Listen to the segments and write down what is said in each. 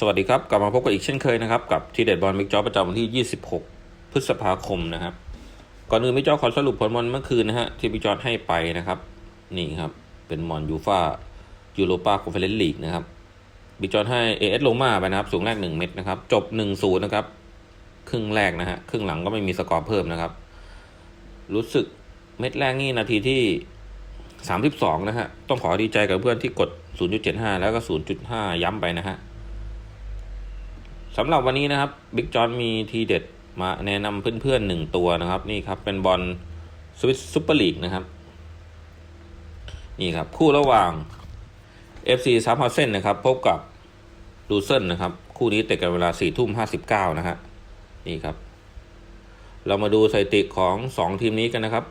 สวัสดีครับ กลับมาพบกันอีกเช่นเคยนะครับ กับทีเด็ดบอลบิ๊กจอประจำวันที่ 26 พฤษภาคมนะครับ ก่อนอื่นบิ๊กจอขอสรุปผลบอลเมื่อคืนนะฮะที่บิ๊กจอให้ไปนะครับ นี่ครับ เป็นมอนยูฟายูโรปาคอนเฟอเรนซ์ลีกนะครับบิ๊กจอให้เอเอสโลมาไปนะครับ สูงแรก 1 เม็ดนะครับ จบ 1-0 นะครับ ครึ่งแรกนะฮะครึ่งหลังก็ไม่มีสกอร์เพิ่มนะครับ รู้สึกเม็ดแรกนี่นาทีที่ 32 นะฮะต้องขอดีใจกับเพื่อนที่กด 0.75 แล้วก็ 0.5 ย้ำไปนะฮะ สำหรับวันนี้นะครับบิ๊กจอนมีทีเด็ดมาแนะนำเพื่อนๆหนึ่งตัวนะครับ นี่ครับเป็นบอลสวิสซูเปอร์ลีกนะครับ นี่ครับ คู่ระหว่าง FC ซับฮาเซนนะครับ พบกับดูเซนนะครับ คู่นี้เตะกันเวลา4ทุ่ม59 นะฮะนี่ครับ เรามาดูสถิติของ 2 ทีมนี้กันนะครับ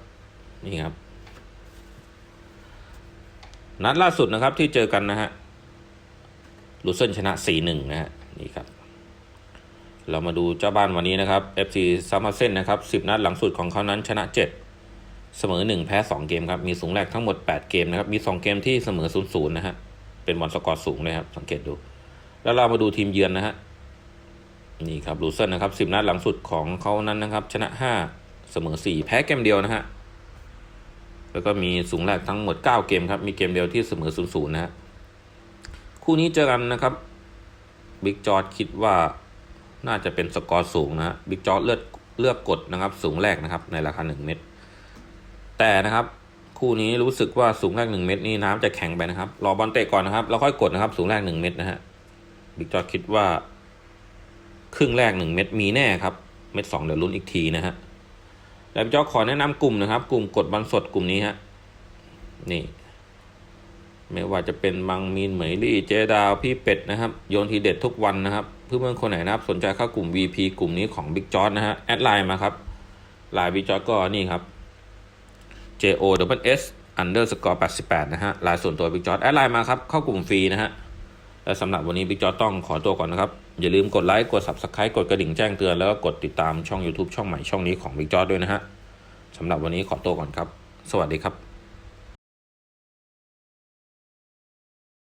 นี่ครับ นัดล่าสุดนะครับที่เจอกันนะฮะลูเซนชนะ 4-1 นะฮะนี่ครับ เรามาดูเจ้าบ้านวันนี้นะครับ FC ซัมมาเซนนะครับ10 นัดหลังสุดของเขานั้นชนะ 7 เสมอ 1 แพ้ 2 เกมครับ มีสูงแรกทั้งหมด 8 เกมนะครับ มี 2 เกมที่เสมอ 0-0 นะฮะ เป็นบอลสกอร์สูงเลยครับ สังเกตดู แล้วเรามาดูทีมเยือนนะฮะ นี่ครับลูเซนนะครับ10 นัดหลังสุดของเขานั้นนะครับ ชนะ 5 เสมอ 4 แพ้เกมเดียวนะฮะ แล้วก็มีสูงแรกทั้งหมด 9 เกมครับ มีเกมเดียวที่เสมอ 0-0 นะฮะ คู่นี้เจอกันนะครับ บิ๊กจอร์ดคิดว่า น่าจะเป็นสกอร์สูงนะบิ๊กจอร์เลือกเลือกกดนะครับ สูงแรกนะครับ ในราคา 1 เม็ดแต่นะครับ คู่นี้รู้สึกว่าสูงแรก 1 เม็ดนี่น้ำจะแข็งไปนะครับ รอบอลเตะก่อนนะครับแล้วค่อยกดนะครับ สูงแรก 1 เม็ดนะฮะบิ๊กจอร์คิดว่า ครึ่งแรก 1 เม็ดมีแน่ครับ เม็ด2เดี๋ยวลุ้นอีกทีนะฮะแล้วบิ๊กจอร์ขอแนะนำกลุ่มนะครับ กลุ่มกดบอลสดกลุ่มนี้ฮะนี่ ไม่ว่าจะเป็นบางมีนเหมยลี่เจดาวพี่เป็ดนะครับ โยนทีเด็ดทุกวันนะครับ เพื่อนๆคนไหนนะครับ สนใจเข้ากลุ่ม VP กลุ่มนี้ของ Big j o นะฮะแอดไลน์มาครับไลน์ Big j o ก็นี่ครับ JO W S underscore 88 นะฮะไลน์ส่วนตัว Big j o แอดไลน์มาครับ เข้ากลุ่มฟรีนะฮะและสำหรับวันนี้ Big j o ต้องขอตัวก่อนนะครับ อย่าลืมกดไลค์กด Subscribe กดกระดิ่งแจ้งเตือนแล้วก็กดติดตามช่อง YouTube ช่องใหม่ช่องนี้ของ Big j o ด้วยนะฮะสำหรับวันนี้ขอตัวก่อนครับ สวัสดีครับ